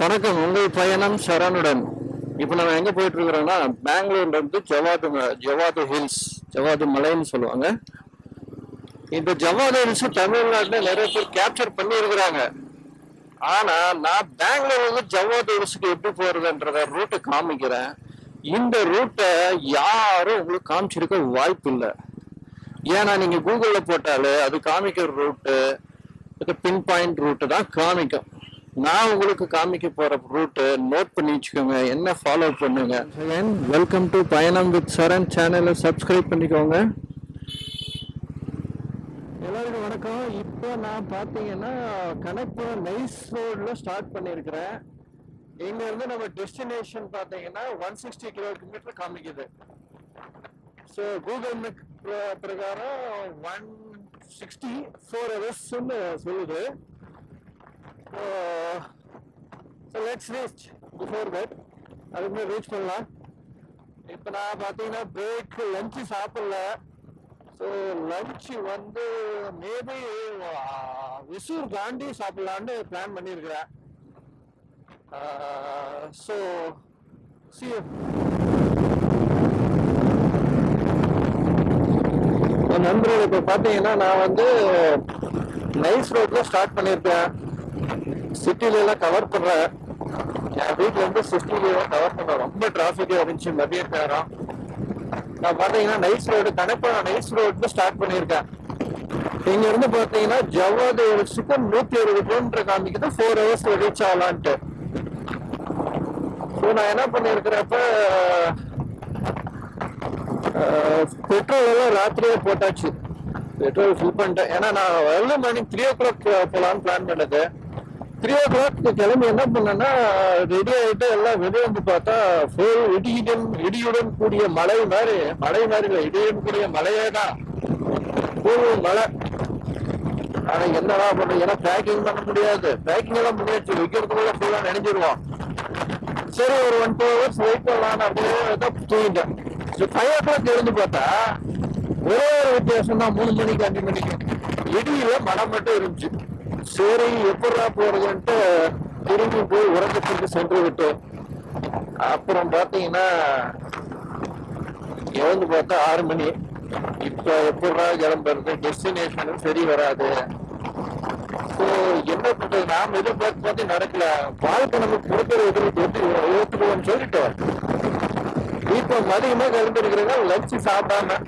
வணக்கம். உங்கள் பயணம் சரணுடன். இப்போ நம்ம எங்க போயிட்டு இருக்கிறோம்னா பெங்களூர்ல இருந்து ஜவாது ஜவாது ஹில்ஸ் ஜவாது மலைன்னு சொல்லுவாங்க. இந்த ஜவாது ஹில்ஸ் தமிழ்நாட்டுல நிறைய பேர் கேப்சர் பண்ணி இருக்கிறாங்க ஆனா நான் பெங்களூர்ல இருந்து ஜவாது ஹில்ஸுக்கு எப்படி போறதுன்றத ரூட்டை காமிக்கிறேன். இந்த ரூட்டை யாரும் உங்களுக்கு காமிச்சிருக்க வாய்ப்பு இல்லை. ஏன்னா நீங்க கூகுள்ல போட்டாலே அது காமிக்கிற ரூட்டு பின் பாயிண்ட் ரூட்டு தான் காமிக்கும். நான் உங்களுக்கு காமிக்க போற ரூட்டு நோட் பண்ணி வச்சுக்கோங்க. என்ன ஃபாலோ பண்ணுங்க. Welcome to Payanam with Saran சேனலை சப்ஸ்கிரைப் பண்ணிக்கோங்க. எல்லாருக்கும் வணக்கம். இப்போ நான் பார்த்தீங்கன்னா கணக்புரம் நைஸ் ரோடில் ஸ்டார்ட் பண்ணியிருக்கிறேன். இங்கேருந்து நம்ம டெஸ்டினேஷன் பார்த்தீங்கன்னா ஒன் சிக்ஸ்டி கிலோமீட்டர் காமிக்குது. ஸோ கூகுள் மேப் பிரகாரம் ஒன் சிக்ஸ்டி ஃபோர் ஹவர்ஸ்ன்னு சொல்லுது. So let's reach before that அதுக்குமே ரீச் பண்ணலாம். இப்போ நான் பார்த்தீங்கன்னா பிரேக் லஞ்சு சாப்பிடல. ஸோ லஞ்சு வந்து மேபி uh, விசூர் தாண்டி சாப்பிடலான்னு பிளான் பண்ணியிருக்கிறேன் ஸோ uh, சி நண்பர்கள் இப்போ பார்த்தீங்கன்னா நான் வந்து நைஸ் ரோட்ல ஸ்டார்ட் பண்ணியிருக்கேன் சிட்டில எல்லாம் கவர் பண்ற என் வீட்டுல இருந்து சிட்டில கவர் பண்ண ரொம்ப டிராஃபிக் இருந்துச்சு மதிய நேரம் நான் பார்த்தீங்கன்னா நைஸ் ரோடு கணப்பான நைஸ் ரோடு ஸ்டார்ட் பண்ணியிருக்கேன். இங்க இருந்து பாத்தீங்கன்னா ஜவாது நூத்தி அறுபது கிலோமீட்டர் காமிக்குது ஃபோர் ஹவர்ஸ் ரீச் ஆகலான்ட்டு. ஸோ நான் என்ன பண்ணியிருக்கிறப்ப பெட்ரோல் எல்லாம் ராத்திரியே போட்டாச்சு. பெட்ரோல் ஃபில் பண்ணிட்டேன். ஏன்னா நான் early morning three o'clock போகலான்னு பிளான் பண்ணது. த்ரீ ஓ கிளாக் கிளம்பி என்ன பண்ணேன்னா ரெடி ஆகிட்டு எல்லாம் வெளியே வந்து பார்த்தா ஃபுல் இடியுடன் இடியுடன் கூடிய மழை மாதிரி மழை மாதிரி இல்லை இடியுடன் கூடிய மழையே தான். ஃபுல் மழை ஆனால் என்னடா பண்றது ஏன்னா பேக்கிங் பண்ண முடியாது. பேக்கிங் எல்லாம் முடியாச்சு வைக்கிறதுக்குள்ள ஃபுல்லாக நினைஞ்சிருவோம். சரி ஒரு ஒன் டூ ஹவர்ஸ் வெயிட் பண்ணலாம்னு அப்படியே தான் தூங்கிட்டேன். ஃபைவ் ஓ கிளாக் எழுந்து பார்த்தா ஒரே ஒரு வித்தியாசம் தான் மூணு மணிக்கு அஞ்சு மணிக்கு. இடியில மழை மட்டும் இருந்துச்சு. சரி எப்படா போறதுன்ட்டு திரும்பி போய் உறக்கத்திற்கு சென்று விட்டு அப்புறம் பார்த்தீங்கன்னா எழுந்து பார்த்தா ஆறு மணி. இப்போ எப்படா கிளம்புறது? டெஸ்டினேஷனும் சரி வராது. ஸோ என்ன பண்றது? நாம் எதிர்பார்த்து பார்த்து நடக்கல. வாழ்க்கை நமக்கு கொடுக்கிற எதிர்ப்பு ஏற்றுக்குவோம்னு சொல்லிட்டு இப்போ மதியமாக கிளம்பிருக்கிறேன்னா லஞ்சு சாப்பிடாம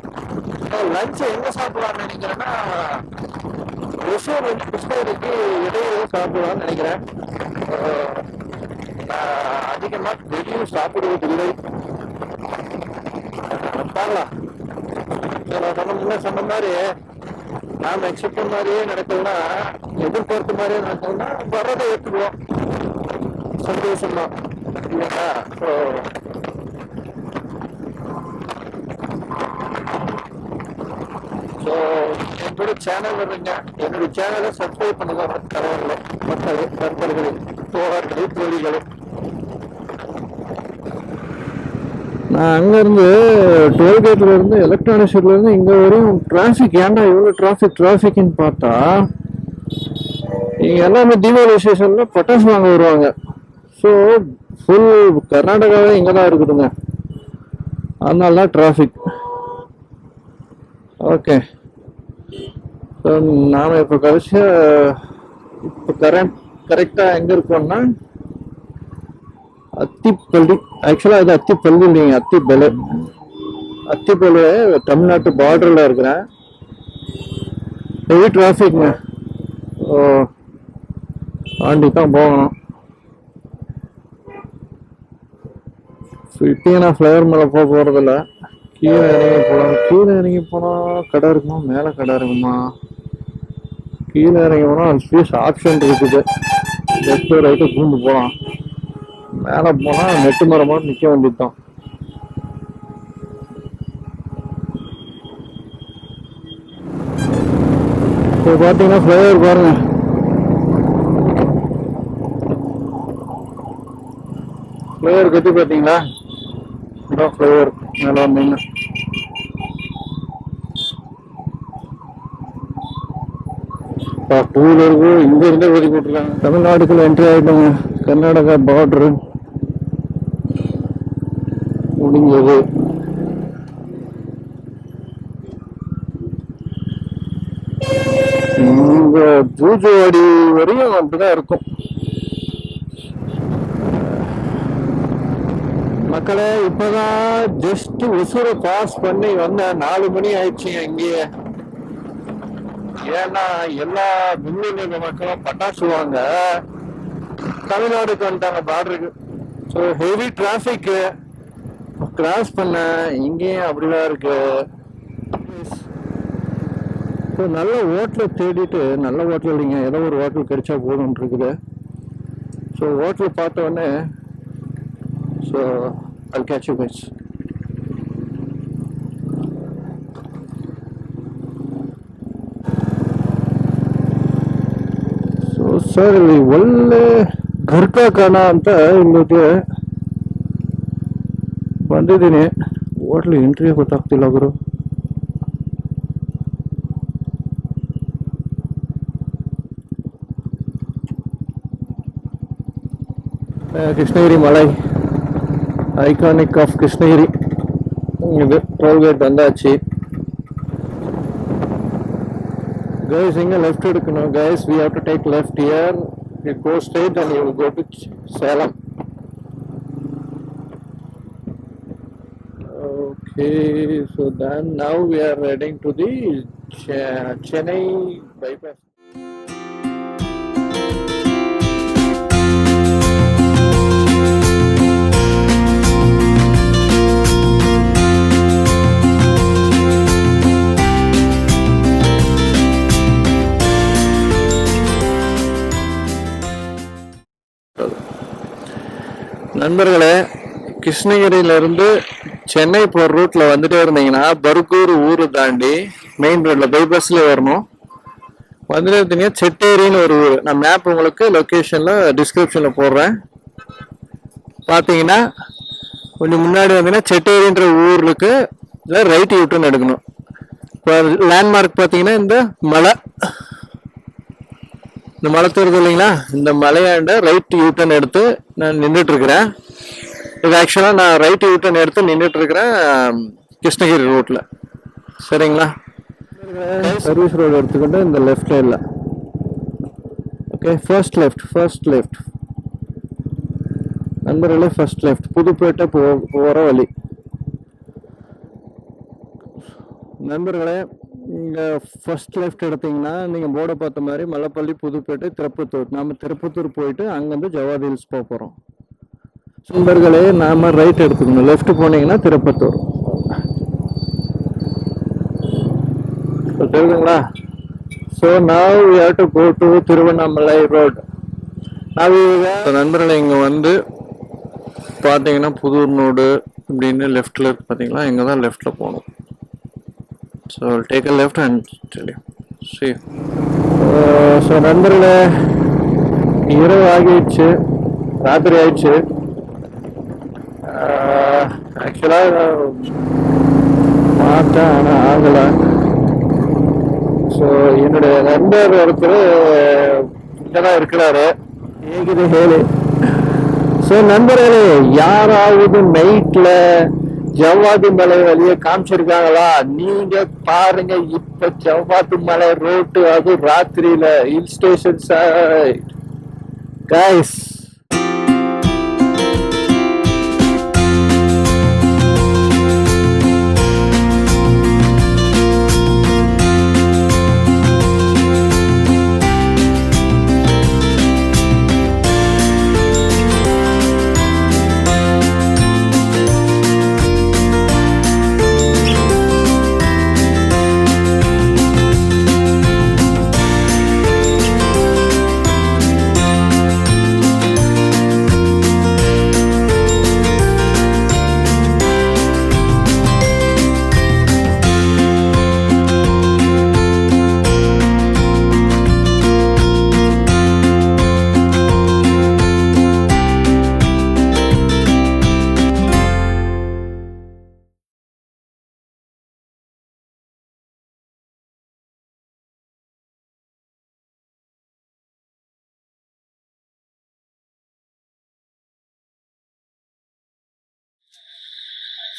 லஞ்ச் எங்கே சாப்பிடலாம்னு நினைக்கிறேன்னா ஒசூர் வந்து கிருஷ்ணகிரிக்கு இடையில சாப்பிடலாம்னு நினைக்கிறேன். நான் அதிகமா வெளியும் சாப்பிடுவதில்லை அஹ் நான் சொன்ன முன்ன சொன்ன மாதிரி நாம எக்ஸெப்ட் பண்ண மாதிரியே நடக்கலன்னா எதிர்பார்த்த மாதிரியே நடக்கலன்னா வர்றதை ஏற்றுக்குவோம் சந்தோஷமா இல்லைங்களா? ஸோ என்னோட சேனல் வருங்க என்னுடைய சேனலை சப்ஸ்கிரைப் பண்ணுங்க. பரவாயில்ல மக்களே நண்பர்களே தோழர்களே தோழிகளே நான் அங்கேருந்து டோல்கேட்லேருந்து எலக்ட்ரானிக் இங்கே வரையும் டிராஃபிக் ஏன்டா இவ்வளோ டிராஃபிக் டிராஃபிக்னு பார்த்தா இங்கே எல்லாமே தீபாவளி விசேஷனில் பட்டாசு வாங்க வருவாங்க. ஸோ ஃபுல் கர்நாடகாவே இங்கே தான் இருக்குதுங்க. அதனால தான் டிராஃபிக் ஓகே நாம் இப்போ கடைசியாக இப்போ கரெக்ட் கரெக்டாக எங்கே இருக்கோம்னா அத்திப்பள்ளி ஆக்சுவலாக இது அத்திப்பள்ளி இல்லைங்க அத்திப்பள்ளி. அத்திப்பள்ளி தமிழ்நாட்டு பார்டரில் இருக்கிறேன். ஹெவி டிராஃபிக்ங்க ஓ ஆண்டி தான் போகணும். இப்போ நான் ஃப்ளைவர் மேலே போக போகிறதில்ல கீழே இறங்கி போகலாம். கீழே இறங்கி போனால் கடை இருக்குமா? மேலே கடை இருக்குமா? கீழே இறங்கி போனால் ஸ்பீஸ் ஆப்ஷன் இருக்குது. லெஃப்ட் ரைட்டு பூந்து போகலாம் மேலே போனால் நெட்டு மரம் மாதிரி நிற்க வேண்டியதுதான். இப்போ பார்த்தீங்கன்னா ஃப்ளைஓவர் பாருங்க. ஃப்ளைஓவர் கட்டி பார்த்தீங்களா இதான் ஃப்ளைஓவர் மேலே வந்தீங்கன்னா. அப்பா டூ வீலருக்கு இங்க இருந்தே ஓடி போட்டுருக்காங்க. தமிழ்நாடுக்குள்ள என்ட்ரி ஆயிட்டோங்க. கர்நாடகா பார்டரு முடிஞ்சது. இங்க பூஜைவாடி வரையும் அப்படிதான் இருக்கும். மக்களே இப்பதான் ஜஸ்ட் ஒசூரை பாஸ் பண்ணி வந்தேன். நாலு மணி ஆயிடுச்சுங்க இங்கேயே. ஏன்னா எல்லா மின்னிலைய மக்களும் பட்டாசு வாங்க தமிழ்நாடுக்கு வந்துட்டாங்க பார்டருக்கு ஸோ ஹெவி டிராஃபிக் கிராஸ் பண்ண இங்கேயும் அப்படிதான் இருக்கு. ஸோ நல்ல ஹோட்டலை தேடிட்டு நல்ல ஹோட்டல் இல்லைங்க. ஏதோ ஒரு ஹோட்டல் கிடைச்சா போதும் இருக்குது ஸோ ஹோட்டல் பார்த்தவொடனே so I'll catch you guys. Sir, ಇಲ್ಲಿ ಒಳ್ಳೆ ಗರ್ಕಾಖಾನ ಅಂತ ಇಲ್ಲಿಗೆ ಬಂದಿದ್ದೀನಿ. ಹೋಟ್ಲು ಎಂಟ್ರಿ ಗೊತ್ತಾಗ್ತಿಲ್ಲ ಅವರು Krishnagiri malai. Iconic of Krishnagiri. ಇದು ಟೋಲ್ ಗೇಟ್ ಬಂದಾಚಿ கைஸ் இங்க லெஃப்ட் எடுக்கணும் guys we have to take left here you go straight and you go to Salem okay so then now we are heading to the Chennai bypass நண்பர்களே கிருஷ்ணகிரியிலிருந்து சென்னை போகிற ரூட்டில் வந்துட்டே இருந்தீங்கன்னா பர்கூர் ஊரை தாண்டி மெயின் ரோட்டில் பைபாஸில் வரணும். வந்துட்டே இருந்தீங்க செட்டேரின்னு ஒரு ஊர். நான் மேப் உங்களுக்கு லொக்கேஷனில் டிஸ்கிரிப்ஷனில் போடுறேன். பார்த்தீங்கன்னா கொஞ்சம் முன்னாடி வந்தீங்கன்னா செட்டேரின்ற ஊருக்கு இல்லை ரைட் யூட்டுன்னு எடுக்கணும். இப்போ லேண்ட்மார்க் பார்த்தீங்கன்னா இந்த மலை. இந்த மலை தெரியுது இல்லைங்களா? இந்த மலையாண்ட ரைட் யூட்டன் எடுத்து நான் நின்றுட்டுருக்கிறேன் இது ஆக்சுவலாக நான் ரைட் யூட்டன் எடுத்து நின்றுட்டுருக்கிறேன் கிருஷ்ணகிரி ரோட்டில் சரிங்களா? சர்வீஸ் ரோடு எடுத்துக்கிட்டு இந்த லெஃப்ட் சைடில் okay first left first left நண்பர்களே ஃபர்ஸ்ட் லெஃப்ட் புதுப்பேட்டை போ போகிற வழி. நண்பர்களே நீங்கள் ஃபர்ஸ்ட் லெஃப்ட் எடுத்தீங்கன்னா நீங்கள் போர்டை பார்த்த மாதிரி மலைப்பள்ளி புதுப்பேட்டை திருப்பத்தூர். நாம திருப்பத்தூர் போயிட்டு அங்கேருந்து ஜவாதி ஹில்ஸ் போக போகிறோம் நண்பர்களே நாம் ரைட் எடுத்துக்கணும். லெஃப்ட் போனீங்கன்னா திருப்பத்தூர். So, தெரியுதுங்களா? So now we have to go Tiruvannamalai road நான் இங்கே வந்து பார்த்தீங்கன்னா புதூர் நோடு அப்படின்னு லெஃப்டில் இருக்கு பார்த்தீங்களா? இங்கே தான் லெஃப்டில் போகணும். So take a left and சொல்லி சரி ஸோ நண்பர்களே இரவு ஆகிடுச்சு. ராத்திரி ஆயிடுச்சு. Uh, ஆக்சுவலாக பார்த்தேன் ஆனால் ஆகலை. ஸோ என்னுடைய நண்பர் ஒருத்தர் இங்கே தான் இருக்கிறாரு. ஏகுது ஹேலு. ஸோ நண்பர்களே யாராவது நைட்டில் ஜவ்வாது மலை வழியை காமிச்சிருக்காங்களா? நீங்க பாருங்க இப்ப ஜவ்வாது மலை ரோட்டு அது ராத்திரியில hill station side guys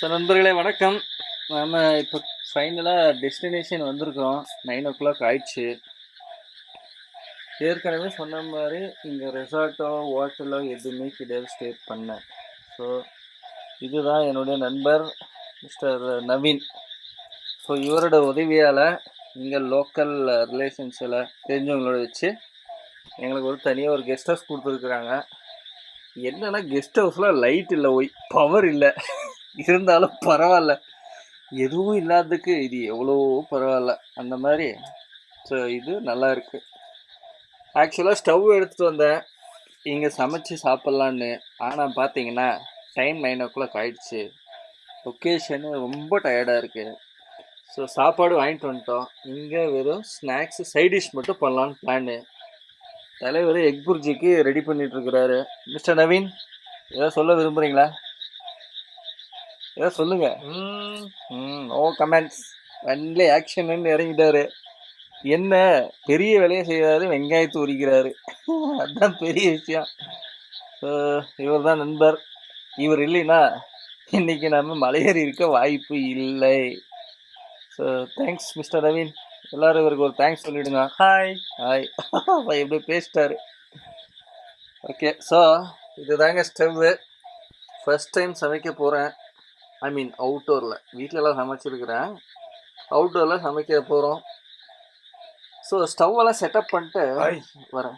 so நண்பர்களே வணக்கம். நாம் இப்போ ஃபைனலாக டெஸ்டினேஷன் வந்திருக்கோம் நைன் ஓ கிளாக் ஆயிடுச்சு. ஏற்கனவே சொன்ன மாதிரி இங்கே ரெசார்ட்டோ ஹோட்டலோ எதுவுமே கிடையாது ஸ்டே பண்ணேன் ஸோ இதுதான் என்னுடைய நண்பர் மிஸ்டர் நவீன். ஸோ இவரோட உதவியால் இங்கே லோக்கல் ரிலேஷன்ஸில் தெரிஞ்சவங்களோட வச்சு எங்களுக்கு ஒரு தனியாக ஒரு கெஸ்ட் ஹவுஸ் கொடுத்துருக்குறாங்க. என்னென்னா கெஸ்ட் ஹவுஸில் லைட் இல்லை ஒய் பவர் இல்லை. இருந்தாலும் பரவாயில்ல. எதுவும் இல்லாததுக்கு இது எவ்வளோ பரவாயில்ல. அந்த மாதிரி. ஸோ இது நல்லா இருக்குது ஆக்சுவலாக ஸ்டவ் எடுத்துகிட்டு வந்தேன். இங்கே சமைச்சு சாப்பிட்லான்னு. ஆனால் பார்த்தீங்கன்னா டைம் நைன் ஓ கிளாக் ஆகிடுச்சு லொக்கேஷனு ரொம்ப டயர்டாக இருக்குது ஸோ சாப்பாடு வாங்கிட்டு வந்துட்டோம். இங்கே வெறும் ஸ்நாக்ஸு சைட் டிஷ் மட்டும் பண்ணலான்னு பிளானு தலைவர் எக் புர்ஜிக்கு ரெடி பண்ணிகிட்ருக்கிறாரு மிஸ்டர் நவீன் ஏதாவது சொல்ல விரும்புகிறீங்களா ஏதாவது சொல்லுங்க. ம். ஓ கமெண்ட்ஸ் ஒன்லி ஆக்ஷன் இறங்கிட்டாரு. என்ன பெரிய வேலையை செய்யறாரு வெங்காயத்தை உரிக்கிறாரு. அதுதான் பெரிய விஷயம். இவர் தான் நண்பர். இவர் இல்லைன்னா இன்னைக்கு நம்ம மலையேறி இருக்க வாய்ப்பு இல்லை. ஸோ தேங்க்ஸ் மிஸ்டர் நவீன் எல்லாரும் இவருக்கு ஒரு தேங்க்ஸ் சொல்லிடுங்க. ஹாய் ஹாய் எப்படி பேசிட்டாரு. ஓகே ஸோ இதுதாங்க ஸ்டவ்வு ஃபர்ஸ்ட் டைம் சமைக்க போகிறேன் ஐ மீன் அவுட்டோரில் வீட்டிலலாம் சமைச்சிருக்கிறேன். அவுட்டோரில் சமைக்க போகிறோம் ஸோ ஸ்டவ்வெல்லாம் செட்டப் பண்ணிட்டு வரேன்.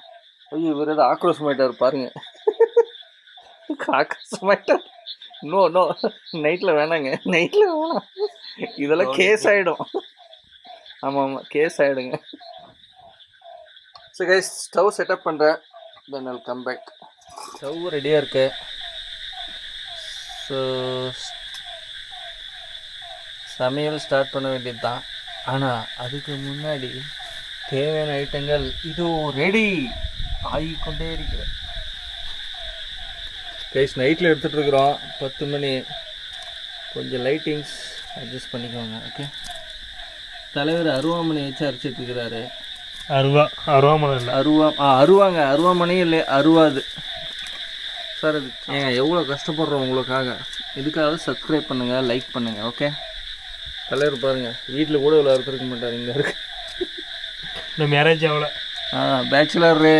ஐயோ இவர் ஏதோ ஆக்ரோஷமாயிட்டார் பாருங்க. ஆக்ரோஷமாயிட்டார். நோ நோ நைட்டில் வேணாங்க. நைட்டில் வேணாம். இதெல்லாம் கேஸ் ஆகிடும் ஆமாம் ஆமாம் கேஸ் ஆகிடுங்க ஸோ கைஸ் ஸ்டவ் செட்டப் பண்ணுறேன் தென் I'll கம் பேக் ஸ்டவ் ரெடியாக இருக்கு. ஸோ சமையல் ஸ்டார்ட் பண்ண வேண்டியது தான் ஆனால் அதுக்கு முன்னாடி தேவையான ஐட்டங்கள் இதோ ரெடி ஆகிக்கொண்டே இருக்கிற கைஸ் நைட்டில் எடுத்துகிட்டு இருக்கிறோம். பத்து மணி. கொஞ்சம் லைட்டிங்ஸ் அட்ஜஸ்ட் பண்ணிக்கோங்க ஓகே தலைவர் அருவாமனை வச்சு அரைச்சிட்டு இருக்கிறாரு. அருவா அருவாமலை இல்லை. அருவா ஆ அருவாங்க. அருவாமனை இல்லை அருவாது. சார் அது ஏங்க எவ்வளோ கஷ்டப்படுறோம் உங்களுக்காக. இதுக்காக சப்ஸ்கிரைப் பண்ணுங்கள் லைக் பண்ணுங்கள் ஓகே தலைவர் பாருங்க. வீட்டில் கூட இவ்வளோ அறுத்துருக்க மாட்டார் இங்கே இருக்கு. இந்த மேரேஜ் ஆகல ஆ பேச்சுலரு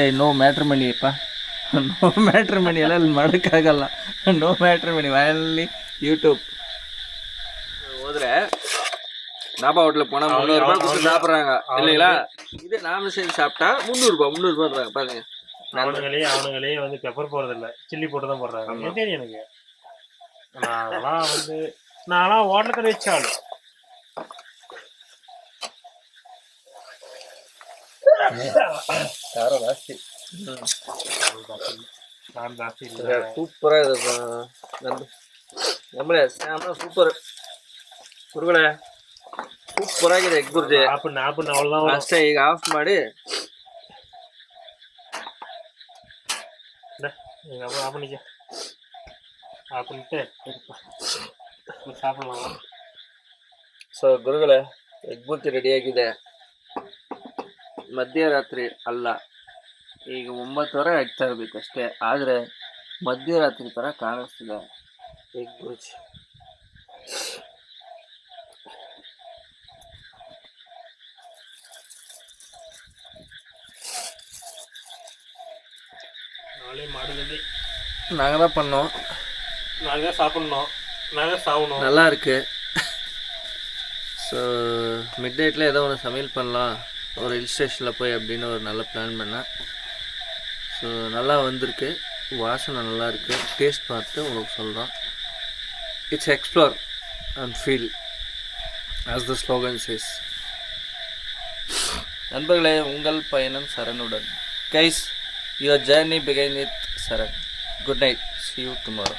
ஏ நோ மேட்ரமணிப்பா நோ மேட்ரமணி எல்லாம் மடக்காகலாம் நோ மேட்ரமணி வயலி யூடியூப் ஓதுற. தாபா ஹோட்டலில் போனால் முந்நூறுபா கொடுத்து சாப்பிட்றாங்க. இல்லைங்களா? இது நாம செஞ்சு சாப்பிட்டா முந்நூறுரூபா முந்நூறுரூபான்றாங்க பாருங்க. அவனுங்களே அவனுங்களே வந்து பெப்பர் போடுறதில்ல. சில்லி போட்டு தான் போடுறாங்க. தெரியும் எனக்கு? நான் அதெல்லாம் வந்து నా అలా ఓటకలు ఇచ్చాడు சூப்பரா இது நம்மளே சாம சூப்பர் ಹುಡುಗಳೆ ಸೂಪರ್ ಆಗಿದೆ ಎಗ್ ಬುರ್ಜಿ ಅಷ್ಟೇ ಈಗ ಆಫ್ ಮಾಡಿ ಆಪನಿಗೆ ಆಪನಿಗೆ சாப்பிடலாம் ಸೊ ಗುರುಗಳೇ ಎಗ್ ಬುರ್ಜಿ ರೆಡಿಯಾಗಿದೆ ಮಧ್ಯರಾತ್ರಿ ಅಲ್ಲ ಈಗ ಒಂಬತ್ತುವರೆ ಆಗ್ತಾ ಇರ್ಬೇಕಷ್ಟೇ ಆದರೆ ಮಧ್ಯರಾತ್ರಿ ಥರ ಕಾಣಿಸ್ತಿದೆ ಎಗ್ ಬುರ್ಜಿ நாளே மாடுதே நாங்கள் தான் பண்ணோம் நாங்கள் தான் சாப்பிட்ணும் நாங்கள் தான் சாகணும் நல்லா இருக்கு ஸோ மிட் நைட்டில் ஏதோ ஒன்று சமையல் பண்ணலாம். ஒரு ஹில் ஸ்டேஷனில் போய் அப்படின்னு ஒரு நல்ல பிளான் பண்ணேன். ஸோ நல்லா வந்திருக்கு. வாசனை நல்லா இருக்கு டேஸ்ட் பார்த்து உங்களுக்கு சொல்கிறோம் it's explore and feel as the slogan says நண்பர்களே உங்கள் பயணம் சரணுடன். Guys your journey begin with Saran. Good night see you tomorrow